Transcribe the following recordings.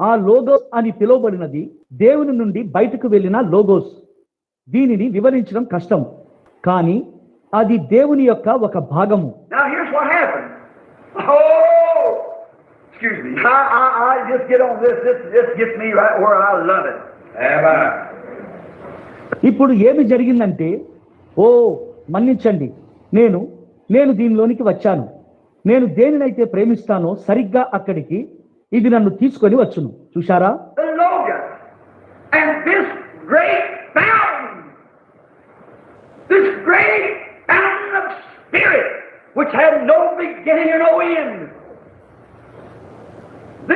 ఆ లోగోస్ అని పిలువబడినది దేవుని నుండి బయటకు వెళ్ళిన లోగోస్ దీనిని వివరించడం కష్టం కానీ అది దేవుని యొక్క ఒక భాగము ఇప్పుడు ఏమి జరిగిందంటే ఓ మన్నించండి. నేను నేను దీనిలోనికి వచ్చాను. నేను దేనినైతే ప్రేమిస్తానో సరిగ్గా అక్కడికి ఇది నన్ను తీసుకొని వచ్చును. చూశారా?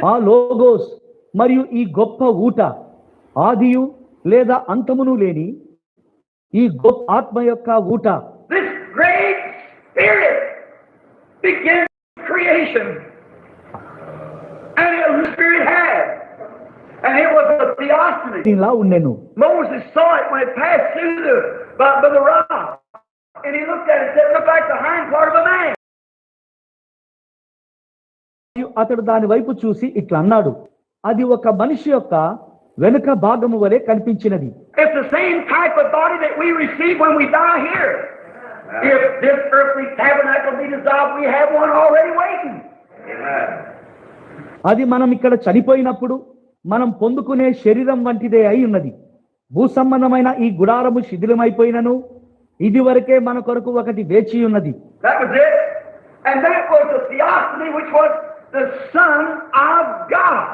ఆ లోగోస్ మరియు ఈ గొప్ప ఊట ఆదియు లేదా అంతమును లేని ఈ గొప్ప ఆత్మ యొక్క ఊట began creation. And it was the spirit had. And it was a theophany. ఇలా ఉండెను Moses saw it when it passed through the by, by the rock. And he looked at it and said, Look like the hind part of a man. మరియు అతడు దాని వైపు చూసి ఇట్లా అన్నాడు అది ఒక మనిషి యొక్క వెనుక భాగము వలె కనిపించినది It's the same type of body that we receive when we die here. This earthly tabernacle be dissolved, we have one already waiting. అది మనం ఇక్కడ చనిపోయినప్పుడు మనం పొందుకునే శరీరం వంటిదే అయి ఉన్నది భూ సంబంధమైన ఈ గుడారము శిథిలమైపోయినను ఇది వరకే మన కొరకు ఒకటి వేచి ఉన్నది That was it. And that was the theophany which was the Son of God.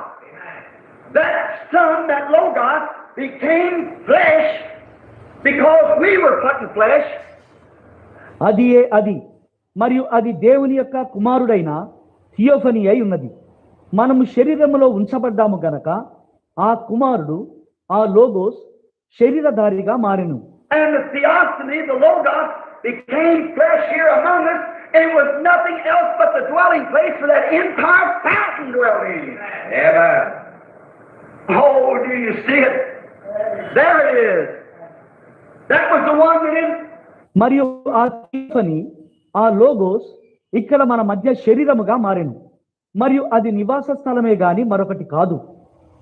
That Son, that Logos, became flesh because we were put in flesh. అది ఏ అది మరియు అది దేవుని యొక్క కుమారుడైన థియోఫనీ అయి ఉన్నది మనము శరీరములో ఉంచబడ్డాము గనక ఆ కుమారుడు ఆ లోగోస్ శరీరధారిగా మారెను And the theophany, the Logos, became flesh here among us, and it was nothing else but the dwelling place for that entire fountain dwelt in. Amen. Oh, do you see it? There it is. That was the one that in మరియు ఆ తీఫని ఆ logos ఇక్కడ మన మధ్య శరీరముగా మారెను. మరియు అది నివాస స్థలమే గాని మరొకటి కాదు.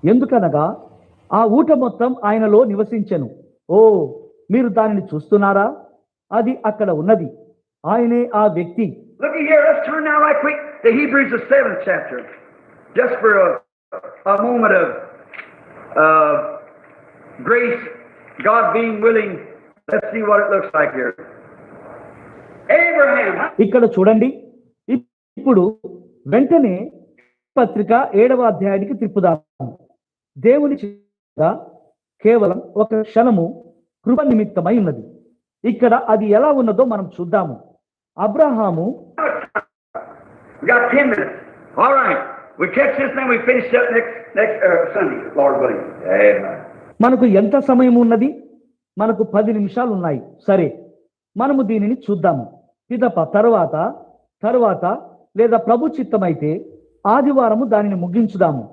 ఎందుకనగా ఆ ఊట మొత్తం ఆయనలో నివసించెను. ఓ మీరు దానిని చూస్తున్నారా? అది అక్కడ ఉన్నది. ఆయనే ఆ వ్యక్తి. Grace, God being willing. ఇక్కడ చూడండి. ఇప్పుడు వెంటనే పత్రిక ఏడవ అధ్యాయానికి తిప్పుదాము దేవుని కేవలం ఒక క్షణము కృప నిమిత్తమై ఉన్నది. ఇక్కడ అది ఎలా ఉన్నదో మనం చూద్దాము. అబ్రహాము మనకు ఎంత సమయం ఉన్నది? మనకు పది నిమిషాలు ఉన్నాయి. సరే మనము దీనిని చూద్దాము. పిదప తర్వాత తరువాత లేదా ప్రభు చిత్తమైతే ఆదివారము దానిని ముగించుదాము.